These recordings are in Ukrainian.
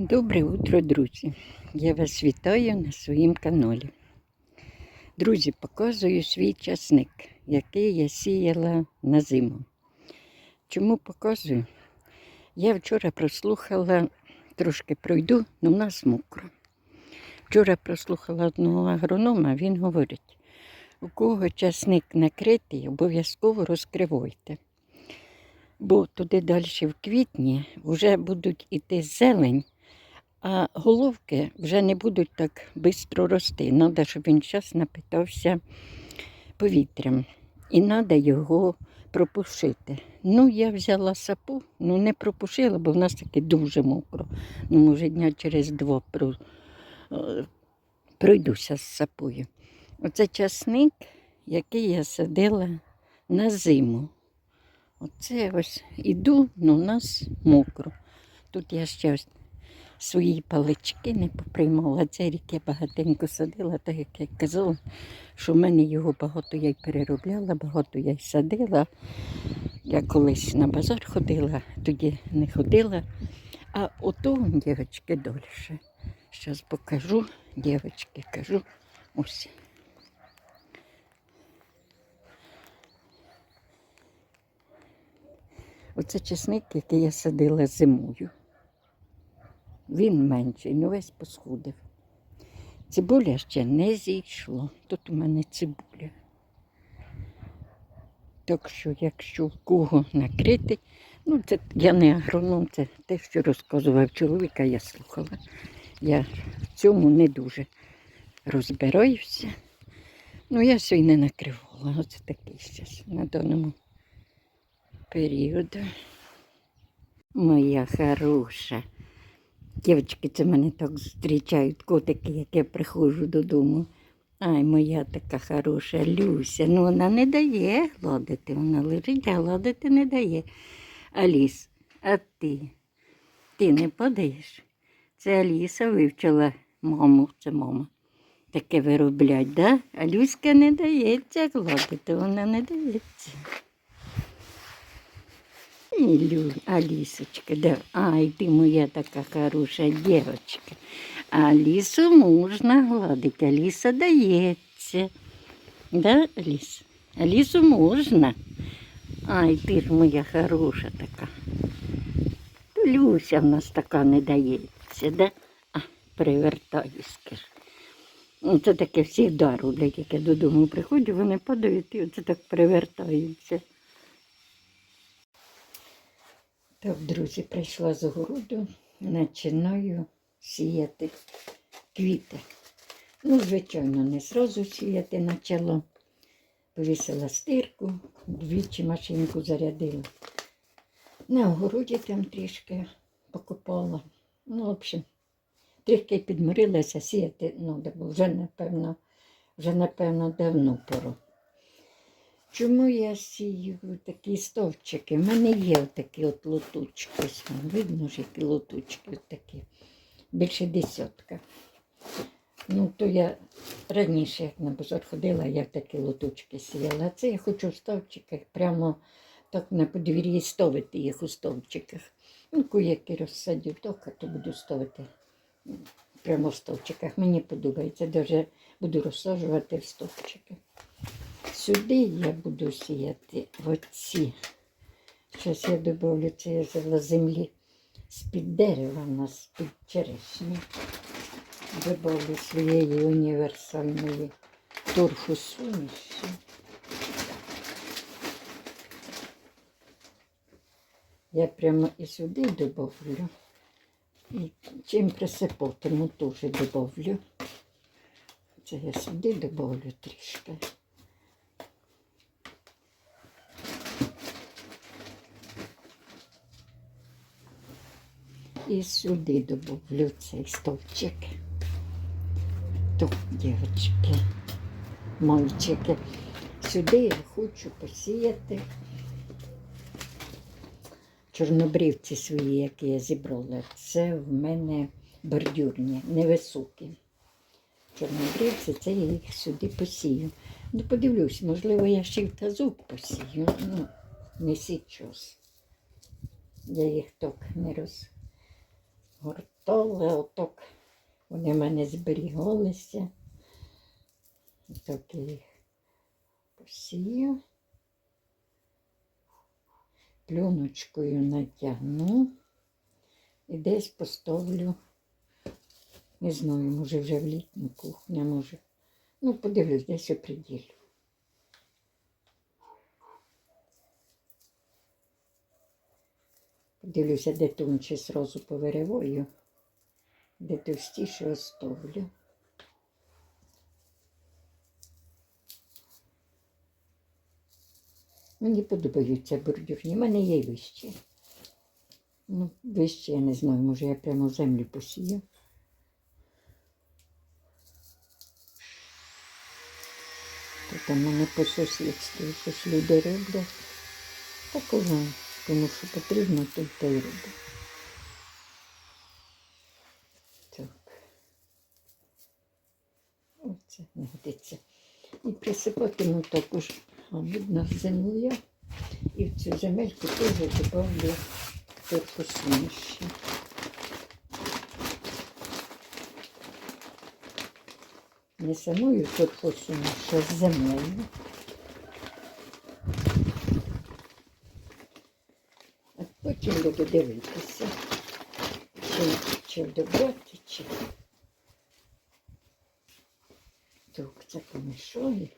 Добре утро, друзі! Я вас вітаю на своїм каналі. Друзі, показую свій часник, який я сіяла на зиму. Чому показую? Я вчора прослухала, трошки пройду, але в нас мокро. Вчора прослухала одного агронома, він говорить, у кого часник накритий, обов'язково розкривайте. Бо туди далі в квітні вже будуть іти зелень, а головки вже не будуть так швидко рости. Треба, щоб він час напитався повітрям. І треба його пропушити. Ну, я взяла сапу, ну не пропушила, бо в нас таки дуже мокро. Ну, може, дня через два е, пройдуся з сапою. Оце часник, який я садила на зиму. Оце ось іду, але у нас мокро. Тут я ще ось свої палички не поприймала. Цей рік я багатенько садила, так як я казала, що в мене його багато я й переробляла, багато я й садила. Я колись на базар ходила, тоді не ходила. А ото, дівчатки, дольше. Зараз покажу, дівчатки, кажу, ось. Оце чесник, який я садила зимою. Він менший, ну весь посхудив. Цибуля ще не зійшло. Тут у мене цибуля. Так що, якщо кого накрити, ну це я не агроном, це те, що розказував чоловіка, я слухала. Я в цьому не дуже розбираюся. Ну, я сьогодні не накривала. Оце такий зараз на даному періоду. Моя хороша. Дівчатки, це мене так зустрічають котики, як я приходжу додому. Ай, моя така хороша Люся. Ну вона не дає гладити, вона лежить, а гладити не дає. Аліс, а ти? Ти не подаєш? Це Аліса вивчила маму, це мама. Таке вироблять, да? А Люська не дається гладити, вона не дається. І Лю, Алісочка, да. Ай, ти моя така хороша дівчинка. Алісу можна гладити, Аліса дається. Да, Аліс? Алісу можна. Ай, ти ж моя хороша така. Люся в нас така не дається, да? А, привертаю, скажи. Ну, Це таке всі роблять, як я додому приходжу, вони подають і оце так привертаються. Так, друзі, прийшла з городу, починаю сіяти квіти. Ну, звичайно, не зразу сіяти почала. Повісила стирку, двічі машинку зарядила. На огороді там трішки покопала. Ну, в общем, трішки підморилася сіяти, ну, бо вже, напевно, вже, напевно, давно пора. Чому я сію такі стовпчики? У мене є такі от лотучки. Видно ж, які лотучки от такі. Більше десятка. Ну, то я раніше, як на базар ходила, я такі лотучки сіяла. А це я хочу в стовпчиках, прямо так на подвір'ї ставити їх у стовпчиках. Ну, куяки розсадю, так, то буду ставити прямо в стовпчиках. Мені подобається. Даже буду розсаджувати в стовпчики. Сюди я буду сіяти оці. Зараз я додавлю це землі з-під дерева, у нас з-під черешні. Добавлю своєї універсальної торфу суміші. Я прямо і сюди додавлю. І чим присипатиму, теж додавлю. Це я сюди додавлю трішки. І сюди добавлю цей стовпчик. То, дівчатки, мальчики. Сюди я хочу посіяти чорнобрівці свої, які я зібрала. Це в мене бордюрні, невисокі. Чорнобрівці, це я їх сюди посію. Ну, подивлюсь, можливо, я ще й тазок посію. Ну, не сейчас. Я їх так не розгортаю. Столи, отак вони в мене зберігалися. Так я їх посію. Плюночкою натягну і десь поставлю. Не знаю, може вже в літню кухню, може. Ну, подивлюсь, десь оприділю. Подивлюся, де тонче сразу повириваю, де товстіше оставлю. Мені подобаються бордюрні, У мене є й вищі. Ну, вище я не знаю, може я прямо в землю посію. То там мене по сусідству щось люди роблять. Такого, тому що потрібно, й те й роблять. Так. Оце не годиться. І присипатиму також, а видно, землею. І в цю земельку теж добавлю трохи суміші. Не самою трохи суміші, а з землею. А потім буду дивитися, чи, чи добрати, чи. Так, це помішаю.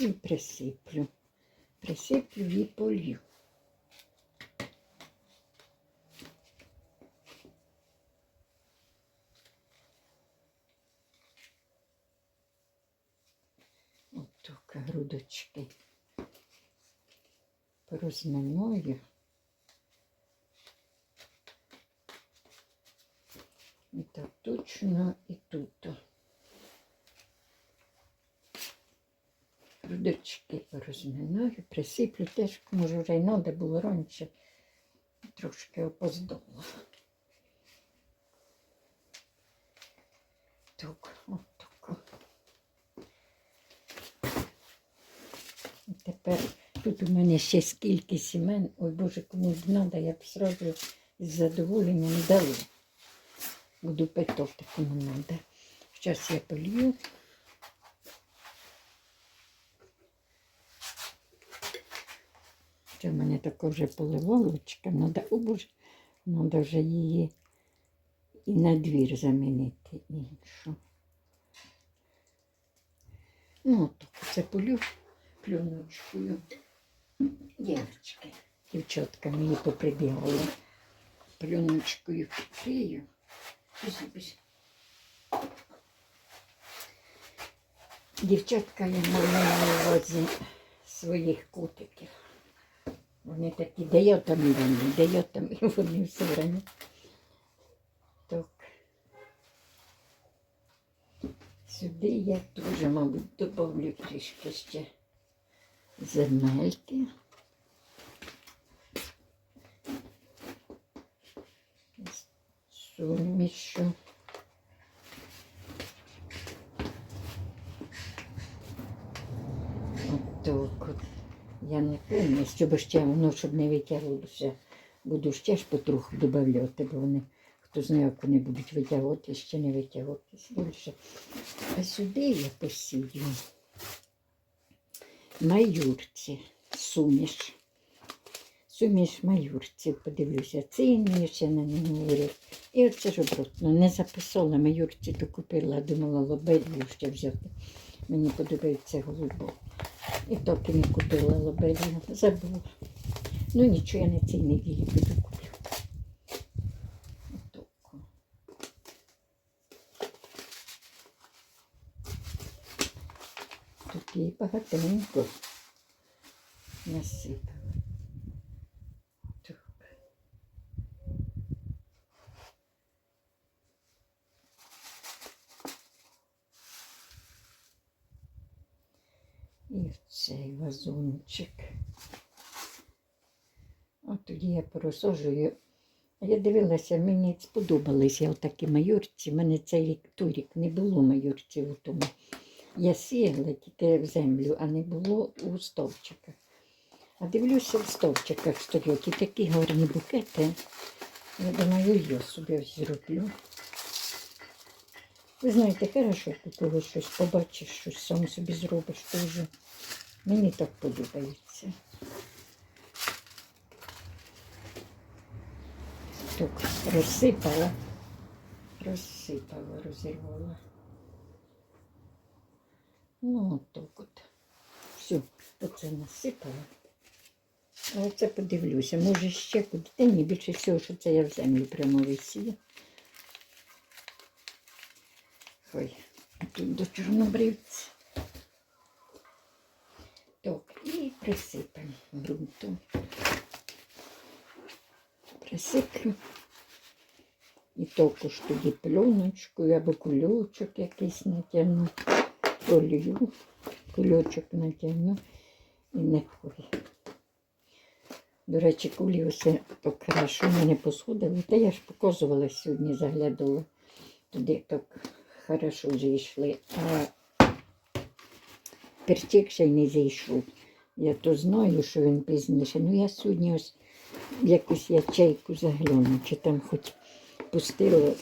І присиплю. Присиплю і полью. Отак грудочки порозминаю. І так точно і тут. Грудочки порозминаю, присиплю теж, може вже й було раніше. Трошки опоздала. Так, отак. Тепер тут у мене ще скільки сімен. Ой Боже, кому б треба, я б сразу з задоволенням дала. Буду питати, кому треба. Зараз я полью. Це в мене така вже поливалочка. Надо, о боже, треба вже її і на двір замінити іншу. Ну, от це полю плюночкою. Дівчатки, дівчатка мені вкрию. Біжи, біжи. Дівчатка я маю на увазі своїх котиків. Вони такі, де я там і вони, де я там і вони все время. Так. Сюди я теж, мабуть, добавлю трішки ще земельки. Сумішу. Отак от. Я не певна, щоб ще воно, щоб не витягувалося. Буду ще ж потроху додавати, бо вони, хто знає, як вони будуть витягувати, ще не витягуватися більше. А сюди я посію майорці, суміш. Суміш майорці, подивлюся, ціни ще на не говорять. І оце ж обратно. Не записала майорці, то купила, думала лобелію ще взяти. Мені подобається голубо. І так і не купила лобелію, забула. Ну нічого, я на цій неділі піду куплю. Отак. Її багатенько насипала. І в цей вазончик. От тоді я порозсаджую. Я дивилася, мені сподобалися отакі майорці. У мене цей рік, той рік не було майорців у тому. Я сіяла тільки в землю, а не було у стовпчиках. А дивлюся в стовпчиках стоять і такі гарні букети. Я думаю, я собі зроблю. Ви знаєте, хорошо, коли щось побачиш, щось сам собі зробиш теж. Мені так подобається. Так, розсипала, розсипала, розірвала. Ну, от так от. Все, оце насипала. А оце подивлюся, може ще куди. Та ні, більше всього, що це я в землю прямо висію. Хай, тут до чорнобривця. Так, і присипаємо ґрунтом. Присиплю. І також тоді пленочкою або кульочок якийсь натягну. Олію, кульочок натягну і нехай. До речі, кулі так в мене посходили. Та я ж показувала сьогодні, заглядала. Туди так хорошо зійшли. А перчик ще й не зійшов. Я то знаю, що він пізніше. Ну я сьогодні ось якусь ячейку загляну, чи там хоч пустила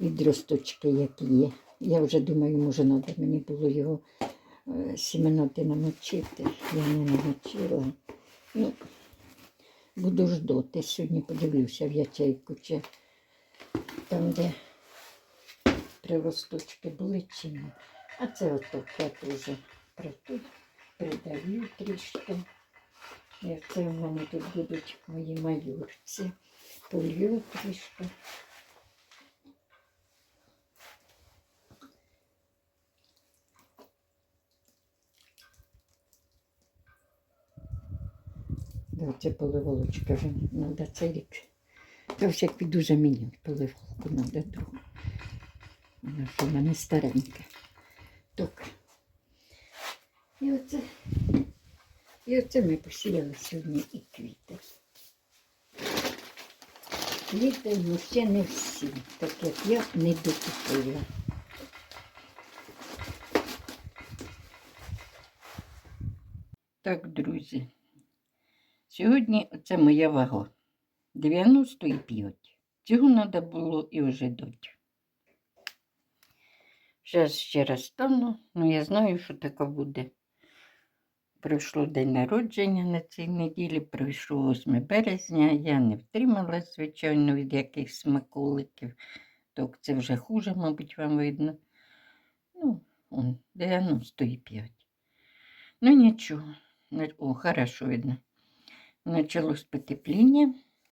відросточки, які є. Я вже думаю, може, треба мені було його е, сіменати намочити. Я не намочила. Ну, буду ждати. Сьогодні подивлюся в ячейку, чи там, де приросточки були чи ні. А це отак я теж придавлю трішки. Як це в мене тут будуть мої майорці. Полью трішки. Да, це поливолочка вже треба цей рік. Та ось як піду замінювати поливолку, треба другу. Вона ж у мене старенька. Так. І оце, і оце ми посіяли сьогодні і квіти. Квіти, ну ще не всі, так як я не докупила. Так, друзі. Сьогодні це моя вага. 95. Цього треба було і вже дати. Зараз ще раз стану, ну я знаю, що таке буде. Пройшло день народження на цій неділі, пройшло 8 березня. Я не втрималась, звичайно, від якихось смаколиків. Так це вже хуже, мабуть, вам видно. Ну, он, 95. Ну нічого. О, хорошо видно. Началось потепління.